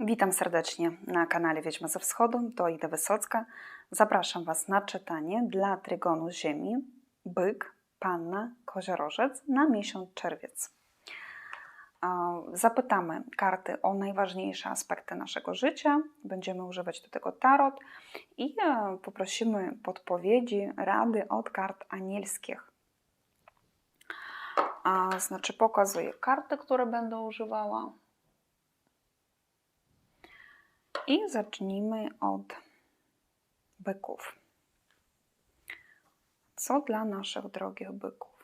Witam serdecznie na kanale Wiedźma ze Wschodu, to Ida Wysocka. Zapraszam Was na czytanie dla Trygonu Ziemi Byk, Panna, Koziorożec na miesiąc czerwiec. Zapytamy karty o najważniejsze aspekty naszego życia, będziemy używać do tego tarot i e, poprosimy podpowiedzi, rady od kart anielskich. A, znaczy pokazuję karty, które będę używała. I zacznijmy od byków. Co dla naszych drogich byków?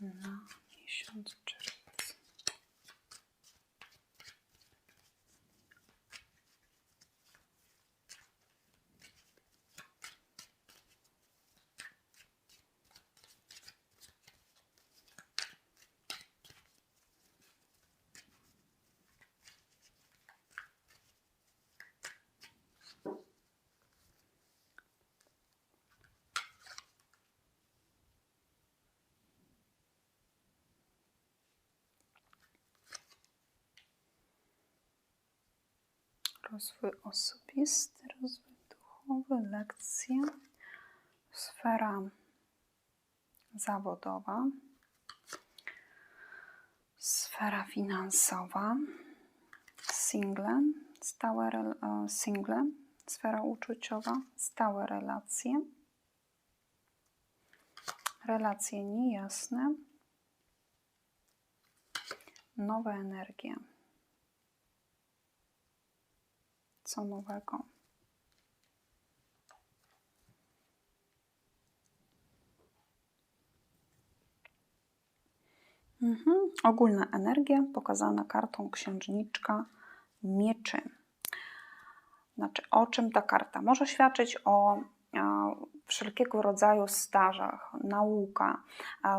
Na miesiąc czerwiec. Rozwój osobisty, rozwój duchowy, lekcje, sfera zawodowa, sfera finansowa, single, stałe e, single, sfera uczuciowa, stałe relacje, relacje niejasne, nowe energie. Co nowego? Mhm. Ogólna energia pokazana kartą księżniczka mieczy. Znaczy, o czym ta karta? Może świadczyć o wszelkiego rodzaju stażach, nauka,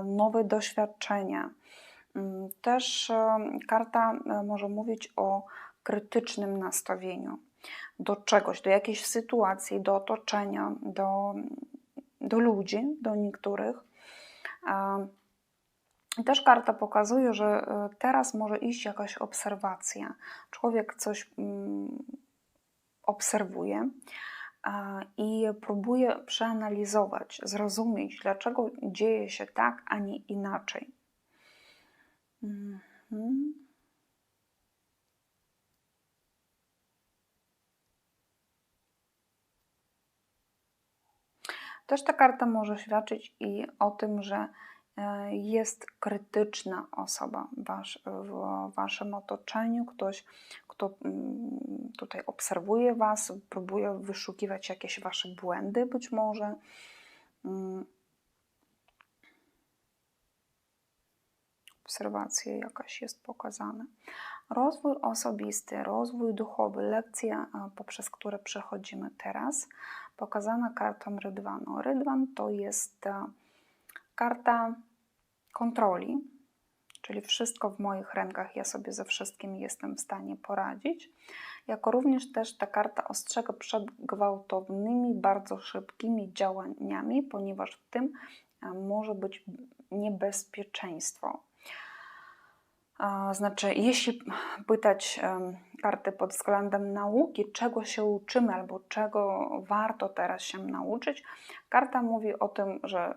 nowe doświadczenia. Mm, Też e, karta e, może mówić o krytycznym nastawieniu do czegoś, do jakiejś sytuacji, do otoczenia, do, do ludzi, do niektórych. E, Też karta pokazuje, że e, teraz może iść jakaś obserwacja. Człowiek coś mm, obserwuje i próbuje przeanalizować, zrozumieć, dlaczego dzieje się tak, a nie inaczej. Mhm. Też ta karta może świadczyć i o tym, że e, jest krytyczna osoba wasz, w waszym otoczeniu, ktoś, kto mm, tutaj obserwuje was, próbuje wyszukiwać jakieś wasze błędy być może. Mm. Obserwacja jakaś jest pokazana. Rozwój osobisty, rozwój duchowy, lekcja, a, poprzez które przechodzimy teraz, pokazana kartą Rydwanu. Rydwan to jest e, karta kontroli, czyli wszystko w moich rękach, ja sobie ze wszystkim jestem w stanie poradzić. Jako również też ta karta ostrzega przed gwałtownymi, bardzo szybkimi działaniami, ponieważ w tym e, może być niebezpieczeństwo. Znaczy, jeśli pytać karty pod względem nauki, czego się uczymy albo czego warto teraz się nauczyć, karta mówi o tym, że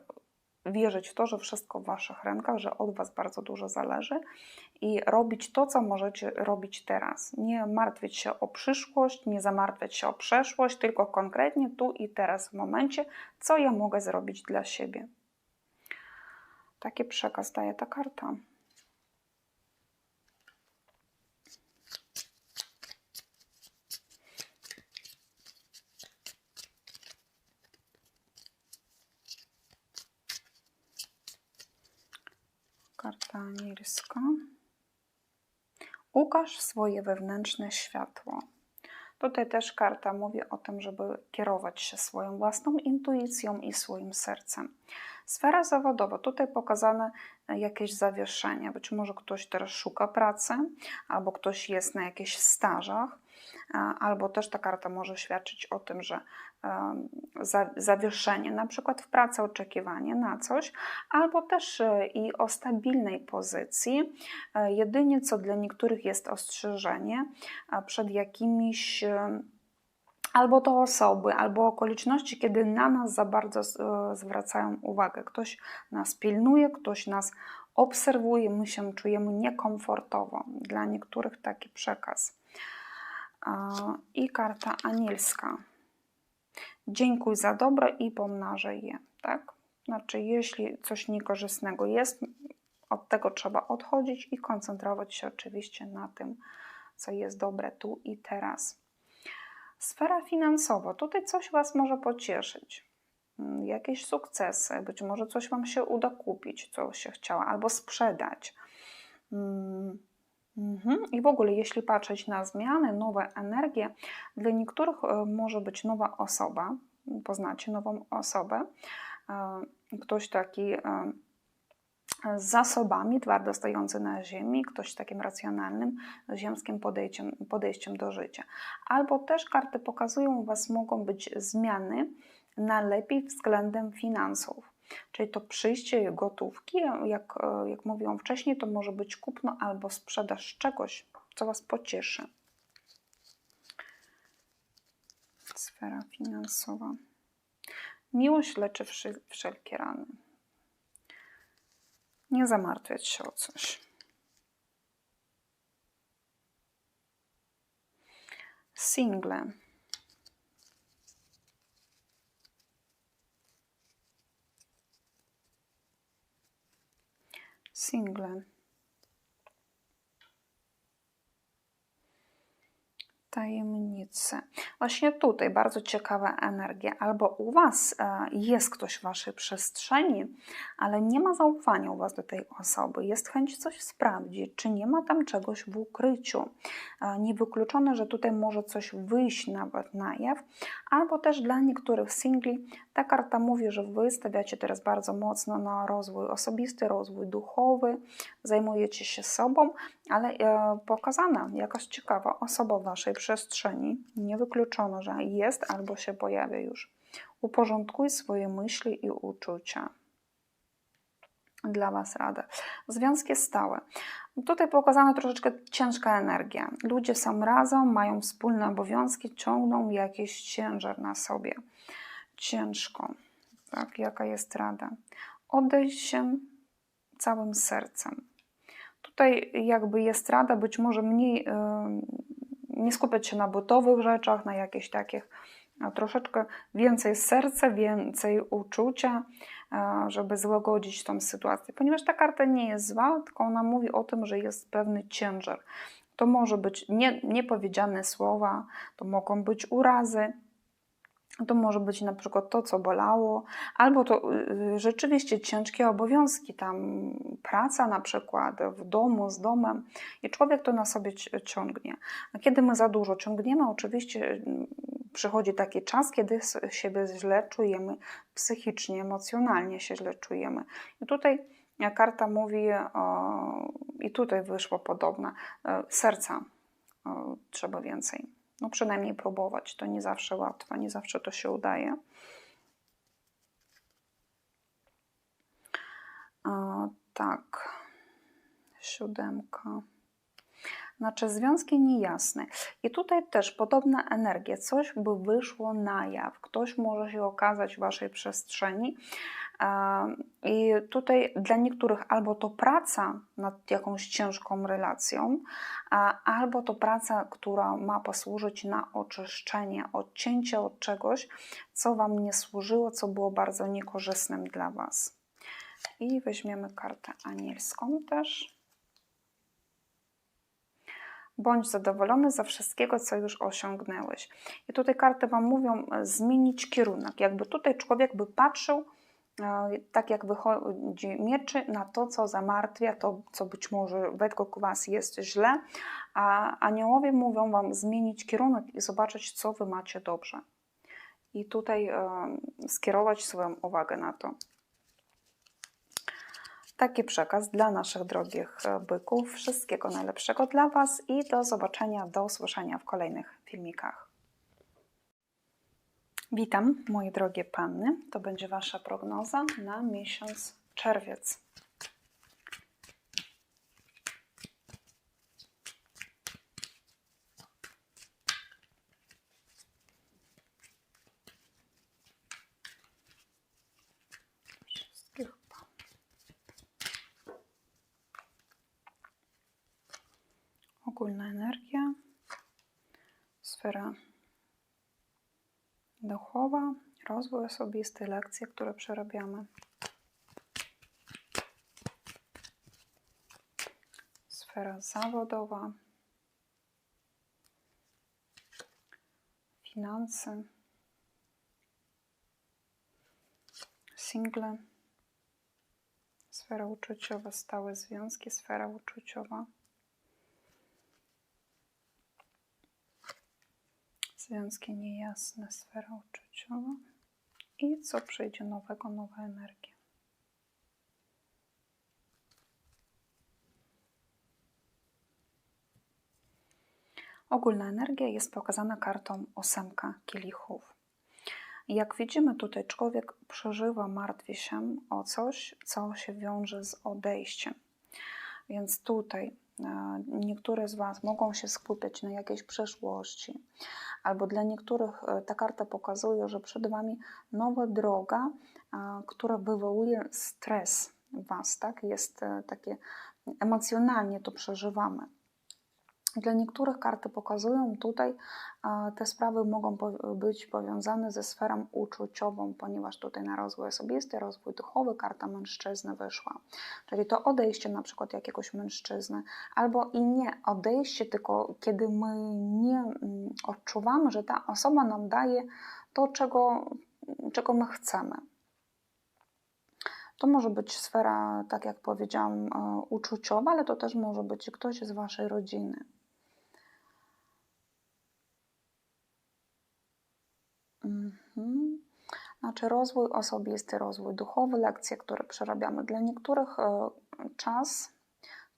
wierzyć w to, że wszystko w Waszych rękach, że od Was bardzo dużo zależy i robić to, co możecie robić teraz. Nie martwić się o przyszłość, nie zamartwiać się o przeszłość, tylko konkretnie tu i teraz, w momencie, co ja mogę zrobić dla siebie. Taki przekaz daje ta karta. Anielska. Ukaż swoje wewnętrzne światło. Tutaj też karta mówi o tym, żeby kierować się swoją własną intuicją i swoim sercem. Sfera zawodowa, tutaj pokazane jakieś zawieszenie. Być może ktoś teraz szuka pracy, albo ktoś jest na jakichś stażach, albo też ta karta może świadczyć o tym, że zawieszenie, na przykład w pracy oczekiwanie na coś, albo też e, i o stabilnej pozycji. E, jedynie co dla niektórych jest ostrzeżenie przed jakimiś albo to osoby, albo okoliczności, kiedy na nas za bardzo zwracają uwagę. Ktoś nas pilnuje, ktoś nas obserwuje, my się czujemy niekomfortowo. Dla niektórych taki przekaz. I karta anielska. Dziękuj za dobro i pomnażaj je. Tak? Znaczy, jeśli coś niekorzystnego jest, od tego trzeba odchodzić i koncentrować się oczywiście na tym, co jest dobre tu i teraz. Sfera finansowa. Tutaj coś Was może pocieszyć. Mm, jakieś sukcesy, być może coś Wam się uda kupić, co się chciała, albo sprzedać. Mm. I w ogóle, jeśli patrzeć na zmiany, nowe energie, dla niektórych może być nowa osoba, poznacie nową osobę, ktoś taki z zasobami, twardo stojący na ziemi, ktoś takim racjonalnym, ziemskim podejściem, podejściem do życia. Albo też karty pokazują, u Was mogą być zmiany na lepiej względem finansów. Czyli to przyjście gotówki, jak, jak mówiłam wcześniej, to może być kupno albo sprzedaż czegoś, co Was pocieszy. Sfera finansowa. Miłość leczy wszelkie rany. Nie zamartwiać się o coś. Single. Single. Tajemnicy. Właśnie tutaj bardzo ciekawa energia. Albo u Was e, jest ktoś w Waszej przestrzeni, ale nie ma zaufania u Was do tej osoby. Jest chęć coś sprawdzić, czy nie ma tam czegoś w ukryciu. E, niewykluczone, że tutaj może coś wyjść nawet na jaw. Albo też dla niektórych singli ta karta mówi, że Wy stawiacie teraz bardzo mocno na rozwój osobisty, rozwój duchowy, zajmujecie się sobą, ale e, pokazana jakaś ciekawa osoba w Waszej przestrzeni, niewykluczone, że jest albo się pojawia już. Uporządkuj swoje myśli i uczucia. Dla Was radę. Związki stałe. Tutaj pokazana troszeczkę ciężka energia. Ludzie są razem, mają wspólne obowiązki, ciągną jakiś ciężar na sobie. Ciężko. Tak, jaka jest rada? Odejść się całym sercem. Tutaj jakby jest rada być może mniej nie skupiać się na bytowych rzeczach, na jakichś takich troszeczkę więcej serca, więcej uczucia, żeby złagodzić tą sytuację. Ponieważ ta karta nie jest zła, tylko ona mówi o tym, że jest pewny ciężar. To może być nie, niepowiedziane słowa, to mogą być urazy, to może być na przykład to, co bolało, albo to y, y, rzeczywiście ciężkie obowiązki, tam praca na przykład w domu, z domem i człowiek to na sobie ciągnie. A kiedy my za dużo ciągniemy, oczywiście mm, przychodzi taki czas, kiedy siebie źle czujemy psychicznie, emocjonalnie się źle czujemy. I tutaj karta mówi, i tutaj wyszło podobne, e, serca trzeba więcej no przynajmniej próbować. To nie zawsze łatwe, nie zawsze to się udaje. A, tak, siódemka. Znaczy związki niejasne. I tutaj też podobna energia, coś by wyszło na jaw, ktoś może się okazać w Waszej przestrzeni, i tutaj dla niektórych albo to praca nad jakąś ciężką relacją, albo to praca, która ma posłużyć na oczyszczenie, odcięcie od czegoś, co Wam nie służyło, co było bardzo niekorzystnym dla Was. I weźmiemy kartę anielską też. Bądź zadowolony ze wszystkiego, co już osiągnęłeś. I tutaj karty Wam mówią zmienić kierunek. Jakby tutaj człowiek by patrzył tak jak wychodzi mieczy na to, co zamartwia, to, co być może według Was jest źle, a aniołowie mówią Wam zmienić kierunek i zobaczyć, co Wy macie dobrze. I tutaj e, skierować swoją uwagę na to. Taki przekaz dla naszych drogich e, byków. Wszystkiego najlepszego dla Was i do zobaczenia, do usłyszenia w kolejnych filmikach. Witam, moje drogie panny. To będzie Wasza prognoza na miesiąc czerwiec. Ogólna energia, sfera duchowa, rozwój osobisty, lekcje, które przerabiamy. Sfera zawodowa, finanse, single, sfera uczuciowa, stałe związki, sfera uczuciowa. Związki niejasne, sfera uczuciowa. I co przyjdzie nowego, nowa energia. Ogólna energia jest pokazana kartą ósemka kielichów. Jak widzimy tutaj, człowiek przeżywa, martwi się o coś, co się wiąże z odejściem. Więc tutaj niektóre z Was mogą się skupiać na jakiejś przeszłości, albo dla niektórych e, ta karta pokazuje, że przed Wami nowa droga, e, która wywołuje stres w Was, tak? Jest takie emocjonalnie to przeżywamy. Dla niektórych karty pokazują tutaj, te sprawy mogą być powiązane ze sferą uczuciową, ponieważ tutaj na rozwój osobisty, rozwój duchowy karta mężczyzny wyszła. Czyli to odejście na przykład jakiegoś mężczyzny, albo i nie odejście, tylko kiedy my nie mm, odczuwamy, że ta osoba nam daje to, czego, czego my chcemy. To może być sfera, tak jak powiedziałam, e, uczuciowa, ale to też może być ktoś z Waszej rodziny. Mhm. Znaczy rozwój osobisty, rozwój duchowy, lekcje, które przerabiamy. Dla niektórych e, czas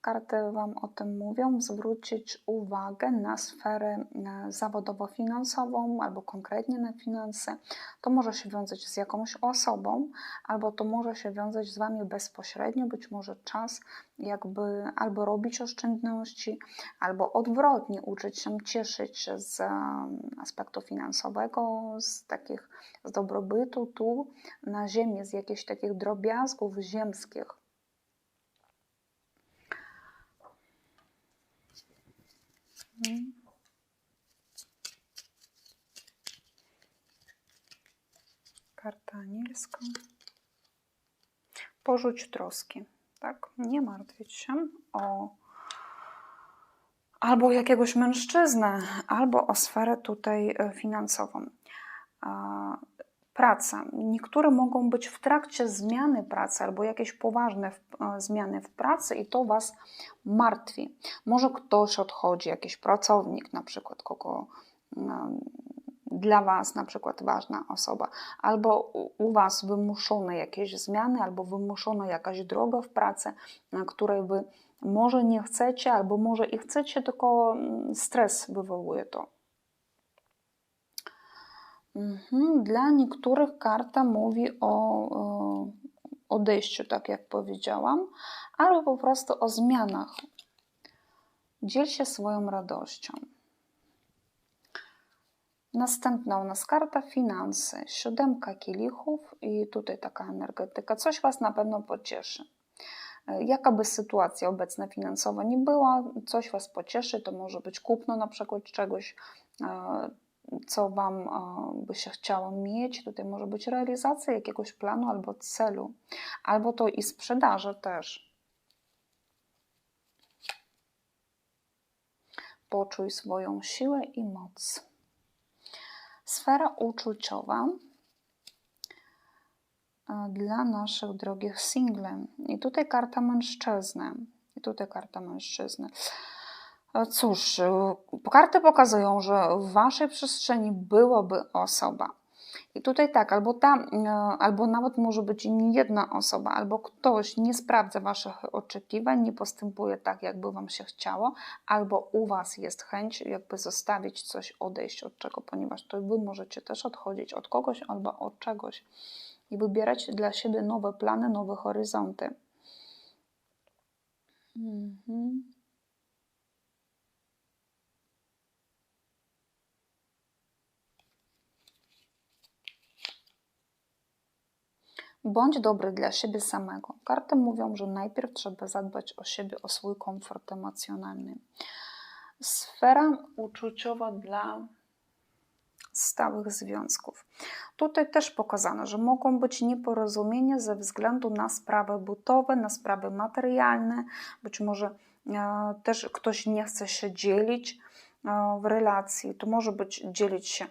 karty Wam o tym mówią, zwrócić uwagę na sferę zawodowo-finansową albo konkretnie na finanse. To może się wiązać z jakąś osobą, albo to może się wiązać z Wami bezpośrednio, być może czas jakby albo robić oszczędności, albo odwrotnie uczyć się cieszyć z e, aspektu finansowego, z takich z dobrobytu tu na ziemi, z jakichś takich drobiazgów ziemskich Karta anielska. Porzuć troski. Tak? Nie martwić się o albo jakiegoś mężczyznę, albo o sferę tutaj e, finansową praca. Niektóre mogą być w trakcie zmiany pracy albo jakieś poważne e, zmiany w pracy i to Was martwi. Może ktoś odchodzi, jakiś pracownik na przykład, kogo no, dla Was na przykład ważna osoba, albo u Was wymuszone jakieś zmiany, albo wymuszona jakaś droga w pracy, na której Wy może nie chcecie, albo może i chcecie, tylko mm, stres wywołuje to. Mhm. Dla niektórych karta mówi o odejściu, tak jak powiedziałam, albo po prostu o zmianach. Dziel się swoją radością. Następna u nas karta finanse, siódemka kielichów i tutaj taka energetyka. Coś Was na pewno pocieszy. Jaka by sytuacja obecna finansowa nie była, coś Was pocieszy, to może być kupno na przykład czegoś, e, co Wam by się chciało mieć. Tutaj może być realizacja jakiegoś planu albo celu, albo to i sprzedaży też. Poczuj swoją siłę i moc. Sfera uczuciowa dla naszych drogich singli. I tutaj karta mężczyzny. I tutaj karta mężczyzny. Cóż, karty pokazują, że w waszej przestrzeni byłaby osoba. I tutaj tak, albo ta, e, albo nawet może być nie jedna osoba, albo ktoś nie sprawdza Waszych oczekiwań, nie postępuje tak, jakby Wam się chciało, albo u Was jest chęć, jakby zostawić coś, odejść od czego, ponieważ to Wy możecie też odchodzić od kogoś albo od czegoś i wybierać dla siebie nowe plany, nowe horyzonty. Mhm. Bądź dobry dla siebie samego. Karty mówią, że najpierw trzeba zadbać o siebie, o swój komfort emocjonalny. Sfera uczuciowa dla stałych związków. Tutaj też pokazano, że mogą być nieporozumienia ze względu na sprawy bytowe, na sprawy materialne, być może e, też ktoś nie chce się dzielić e, w relacji. To może być dzielić się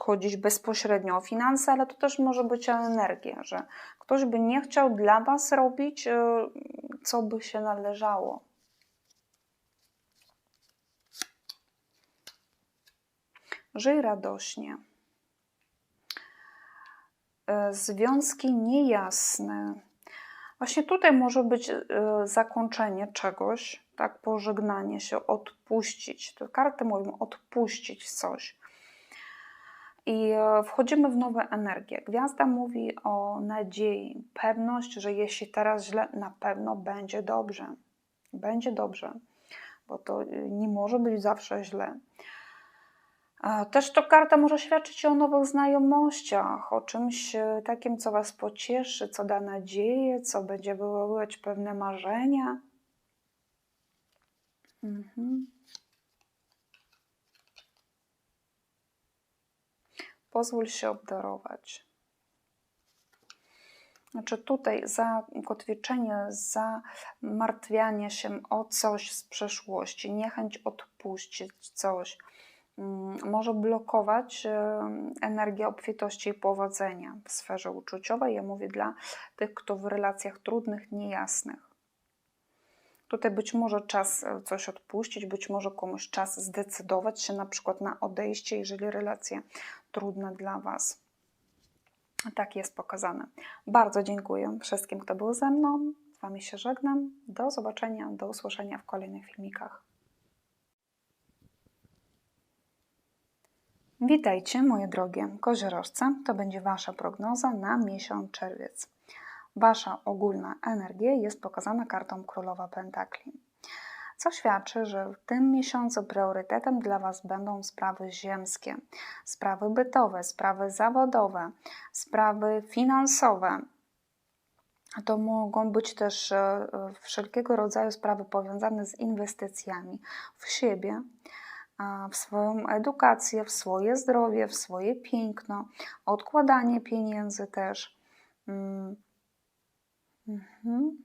chodzić bezpośrednio o finanse, ale to też może być o energię, że ktoś by nie chciał dla Was robić, e, co by się należało. Żyj radośnie. E, związki niejasne. Właśnie tutaj może być zakończenie czegoś, tak, pożegnanie się, odpuścić. To karty mówią odpuścić coś i e, wchodzimy w nowe energie. Gwiazda mówi o nadziei, pewność, że jeśli teraz źle, na pewno będzie dobrze. Będzie dobrze, bo to y, nie może być zawsze źle. Też to karta może świadczyć o nowych znajomościach, o czymś e, takim, co Was pocieszy, co da nadzieję, co będzie wywoływać pewne marzenia. Mhm. Pozwól się obdarować. Znaczy tutaj zakotwiczenie, zamartwianie się o coś z przeszłości, niechęć odpuścić coś, mm, może blokować energię obfitości i powodzenia w sferze uczuciowej. Ja mówię dla tych, kto w relacjach trudnych, niejasnych. Tutaj być może czas e, coś odpuścić, być może komuś czas zdecydować się na przykład na odejście, jeżeli relacja trudna dla Was. Tak jest pokazane. Bardzo dziękuję wszystkim, kto był ze mną. Z Wami się żegnam. Do zobaczenia, do usłyszenia w kolejnych filmikach. Witajcie, moje drogie koziorożce. To będzie Wasza prognoza na miesiąc czerwiec. Wasza ogólna energia jest pokazana kartą Królowa Pentakli. Co świadczy, że w tym miesiącu priorytetem dla Was będą sprawy ziemskie, sprawy bytowe, sprawy zawodowe, sprawy finansowe. To mogą być też e, wszelkiego rodzaju sprawy powiązane z inwestycjami w siebie, w swoją edukację, w swoje zdrowie, w swoje piękno, odkładanie pieniędzy też. Mm, Mhm.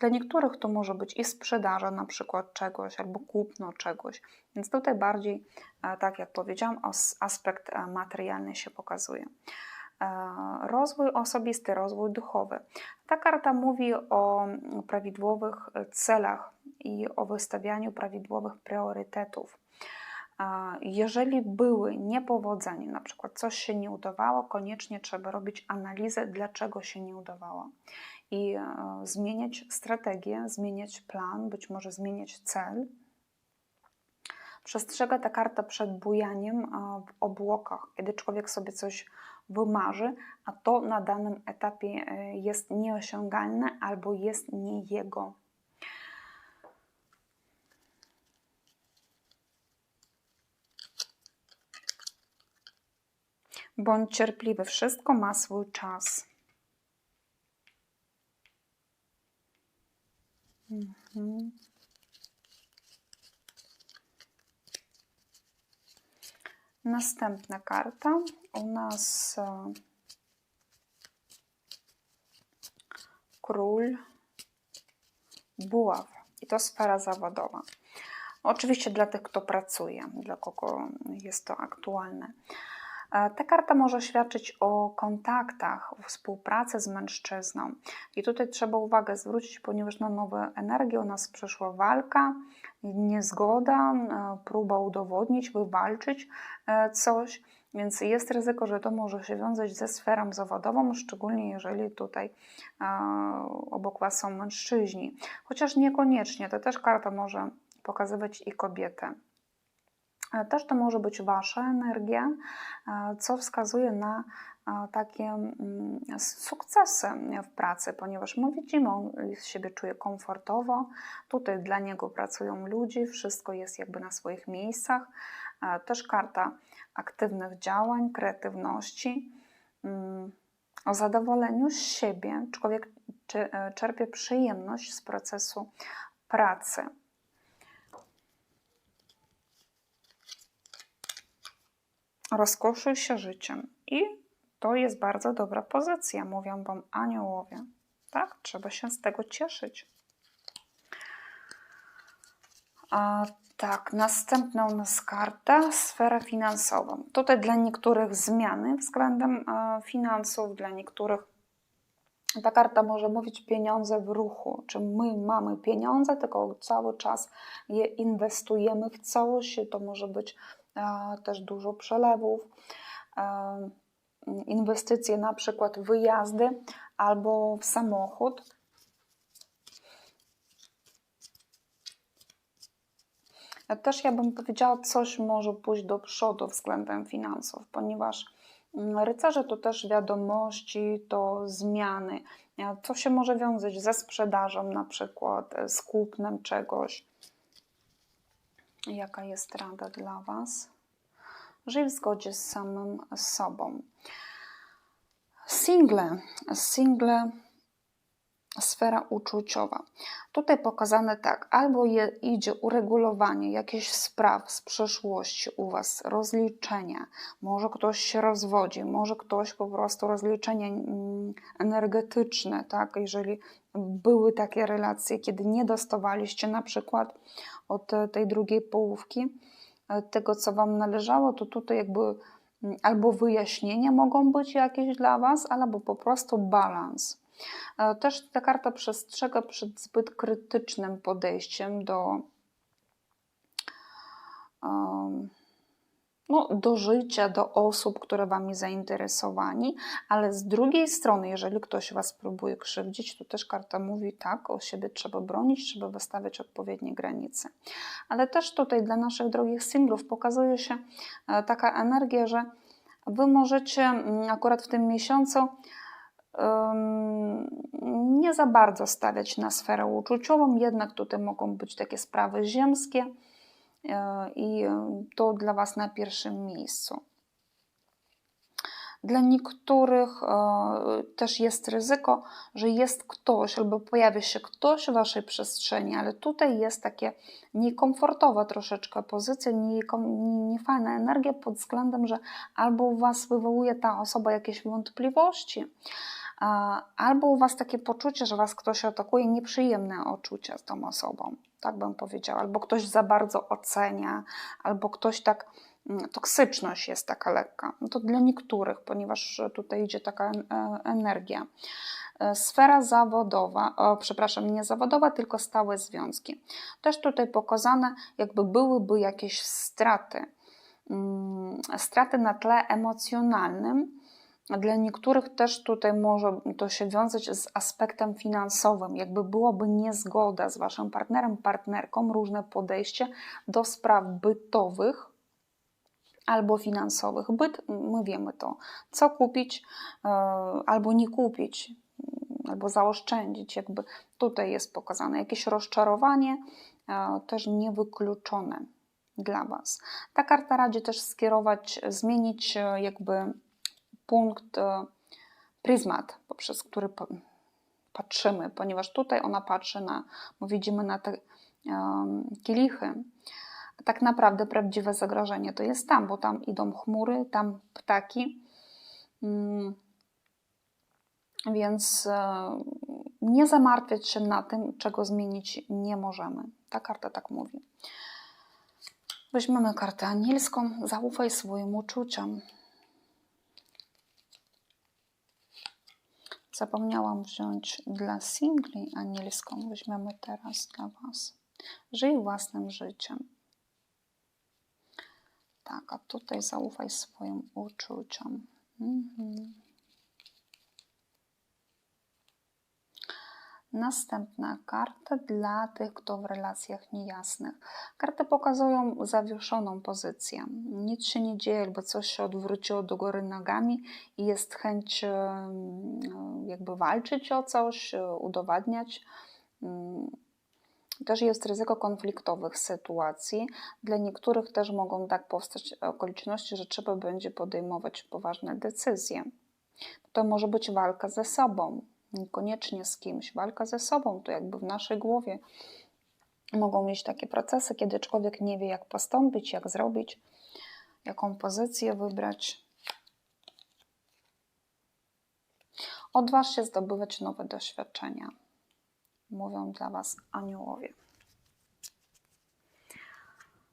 Dla niektórych to może być i sprzedaża na przykład czegoś, albo kupno czegoś. Więc tutaj bardziej, e, tak jak powiedziałam, aspekt e, materialny się pokazuje. E, rozwój osobisty, rozwój duchowy. Ta karta mówi o prawidłowych celach i o wystawianiu prawidłowych priorytetów. Jeżeli były niepowodzenia, na przykład coś się nie udawało, koniecznie trzeba robić analizę, dlaczego się nie udawało i e, zmieniać strategię, zmieniać plan, być może zmieniać cel. Przestrzega ta karta przed bujaniem e, w obłokach, kiedy człowiek sobie coś wymarzy, a to na danym etapie e, jest nieosiągalne albo jest nie jego. Bądź cierpliwy, wszystko ma swój czas. Mhm. Następna karta u nas e, król buław i to sfera zawodowa. Oczywiście dla tych, kto pracuje, dla kogo jest to aktualne. Ta karta może świadczyć o kontaktach, o współpracy z mężczyzną. I tutaj trzeba uwagę zwrócić, ponieważ na nowe energię u nas przyszła walka, niezgoda, e, próba udowodnić, wywalczyć e, coś. Więc jest ryzyko, że to może się wiązać ze sferą zawodową, szczególnie jeżeli tutaj e, obok Was są mężczyźni. Chociaż niekoniecznie, to też karta może pokazywać i kobietę. E, Też to może być Wasza energia, e, co wskazuje na e, takie mm, sukcesy w pracy, ponieważ my widzimy, on siebie czuje komfortowo, tutaj dla niego pracują ludzie, wszystko jest jakby na swoich miejscach. Też karta aktywnych działań, kreatywności, mm, o zadowoleniu z siebie. Człowiek cze- czerpie przyjemność z procesu pracy. Rozkoszuj się życiem i to jest bardzo dobra pozycja, mówią Wam aniołowie. Tak, trzeba się z tego cieszyć. A tak, następna u nas karta, sfera finansowa. Tutaj dla niektórych zmiany względem e, finansów, dla niektórych ta karta może mówić pieniądze w ruchu, czy my mamy pieniądze, tylko cały czas je inwestujemy w całość. To może być też dużo przelewów, e, inwestycje na przykład w wyjazdy albo w samochód. Też ja bym powiedziała, coś może pójść do przodu względem finansów, ponieważ mm, rycerze to też wiadomości, to zmiany. Co się może wiązać ze sprzedażą, na przykład e, z kupnem czegoś. Jaka jest rada dla Was? Żyj w zgodzie z samym sobą. Single. Single sfera uczuciowa. Tutaj pokazane tak, albo je, idzie uregulowanie jakichś spraw z przeszłości u Was, rozliczenia, może ktoś się rozwodzi, może ktoś po prostu rozliczenie mm, energetyczne, tak, jeżeli były takie relacje, kiedy nie dostawaliście na przykład od e, tej drugiej połówki e, tego, co Wam należało, to tutaj jakby mm, albo wyjaśnienia mogą być jakieś dla Was, albo po prostu balans. E, Też ta karta przestrzega przed zbyt krytycznym podejściem do, no, do życia, do osób, które Wami zainteresowani, ale z drugiej strony, jeżeli ktoś Was próbuje krzywdzić, to też karta mówi tak, o siebie trzeba bronić, trzeba wystawiać odpowiednie granice. Ale też tutaj dla naszych drogich singlów pokazuje się e, taka energia, że Wy możecie mm, akurat w tym miesiącu nie za bardzo stawiać na sferę uczuciową, jednak tutaj mogą być takie sprawy ziemskie yy, i to dla Was na pierwszym miejscu. Dla niektórych e, też jest ryzyko, że jest ktoś albo pojawia się ktoś w Waszej przestrzeni, ale tutaj jest takie niekomfortowa troszeczkę pozycja, niefajna energia pod względem, że albo u Was wywołuje ta osoba jakieś wątpliwości, albo u Was takie poczucie, że Was ktoś atakuje, nieprzyjemne odczucia z tą osobą, tak bym powiedziała, albo ktoś za bardzo ocenia, albo ktoś tak mm, toksyczność jest taka lekka. No to dla niektórych, ponieważ tutaj idzie taka e, energia. E, Sfera zawodowa, o, przepraszam, nie zawodowa, tylko stałe związki. Też tutaj pokazane, jakby byłyby jakieś straty. Mm, Straty na tle emocjonalnym. Dla niektórych też tutaj może to się wiązać z aspektem finansowym, jakby byłoby niezgoda z waszym partnerem, partnerką, różne podejście do spraw bytowych, albo finansowych. Byt, my wiemy to, co kupić e, albo nie kupić, albo zaoszczędzić. Jakby tutaj jest pokazane jakieś rozczarowanie, e, też niewykluczone dla Was. Ta karta radzi też skierować, zmienić e, jakby punkt, e, pryzmat, poprzez który patrzymy, ponieważ tutaj ona patrzy na, my widzimy na te em, kielichy, tak naprawdę prawdziwe zagrożenie to jest tam, bo tam idą chmury, tam ptaki. Mm, Więc e, nie zamartwiać się na tym, czego zmienić nie możemy. Ta karta tak mówi. Weźmiemy kartę anielską. Zaufaj swoim uczuciom. Zapomniałam wziąć dla singli anielską. Weźmiemy teraz dla Was. Żyj własnym życiem. Tak, a tutaj zaufaj swoim uczuciom. Mhm. Następna karta dla tych, kto w relacjach niejasnych. Karty pokazują zawieszoną pozycję. Nic się nie dzieje, jakby coś się odwróciło do góry nogami i jest chęć jakby walczyć o coś, e, udowadniać. Mm, Też jest ryzyko konfliktowych sytuacji. Dla niektórych też mogą tak powstać okoliczności, że trzeba będzie podejmować poważne decyzje. To może być walka ze sobą, niekoniecznie z kimś. Walka ze sobą to jakby w naszej głowie mogą mieć takie procesy, kiedy człowiek nie wie, jak postąpić, jak zrobić, jaką pozycję wybrać. Odważ się zdobywać nowe doświadczenia. Mówią dla Was aniołowie.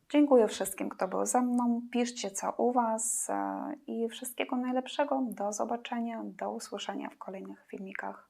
Dziękuję wszystkim, kto był ze mną. Piszcie, co u Was e, i wszystkiego najlepszego. Do zobaczenia, do usłyszenia w kolejnych filmikach.